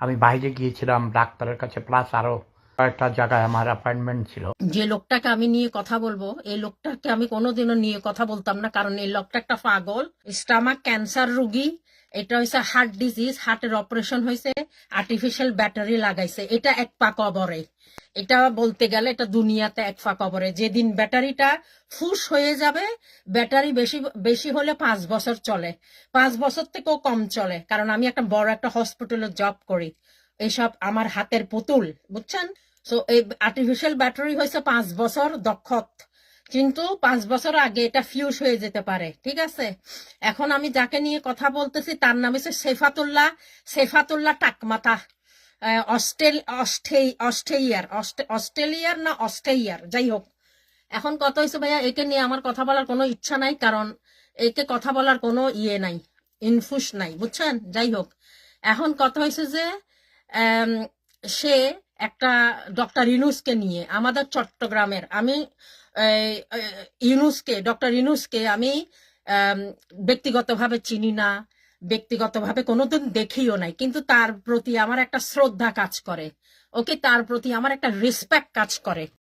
আমি বাইরে গিয়েছিলাম, ডাক্তারের কাছে প্লাস আরও কয়েকটা জায়গায় আমার অ্যাপয়েন্টমেন্ট ছিল। যে লোকটাকে আমি নিয়ে কথা বলব, এই লোকটাকে আমি কোনোদিনও নিয়ে কথা বলতাম না, কারণ এই লোকটা একটা পাগল স্টামাক ক্যান্সার রুগী। এটা হয়েছে হার্ট ডিজিজ হার্টের অপারেশন হয়েছে আর্টিফিশিয়াল ব্যাটারি লাগাইছে। এটা এক পা কবরে। এটা বলতে গেলে এটা দুনিয়াতে এক পা কবরে। যেদিন ব্যাটারিটা ফুস হয়ে যাবে, ব্যাটারি বেশি বেশি হলে পাঁচ বছর চলে। পাঁচ বছর থেকেও কম চলে। কারণ আমি একটা বড় একটা হসপিটালে জব করি। এইসব আমার হাতের পুতুল, বুঝছেন? তো এই আর্টিফিশিয়াল ব্যাটারি হয়েছে পাঁচ বছর দক্ষত। কিন্তু পাঁচ বছর আগে এটা ফিউজ হয়ে যেতে পারে, ঠিক আছে? এখন আমি যাকে নিয়ে কথা বলতেছি, তার নাম হচ্ছে সেফাতুল্লাহ সেফাতুল্লাহ টাকমাথা অস্ট্রেলিয়ার, অস্ট্রে- অস্ট্রেলিয়ার না অস্ট্রেলিয়ার, যাই হোক। এখন কথা হয়েছে ভাইয়া? একে নিয়ে আমার কথা বলার কোনো ইচ্ছা নাই, কারণ একে কথা বলার কোনো ইয়ে নাই, ইনফুস নাই, বুঝছেন? যাই হোক, এখন কথা হয়েছে যে সে একটা ডক্টর ইনুসকে নিয়ে, আমাদের চট্টগ্রামের, আমি ইউনুসকে, ডক্টর ইনুসকে আমি ব্যক্তিগতভাবে চিনি না, ব্যক্তিগতভাবে কোনোদিন দেখিও নাই, কিন্তু তার প্রতি আমার একটা শ্রদ্ধা কাজ করে, ওকে? তার প্রতি আমার একটা রেসপেক্ট কাজ করে।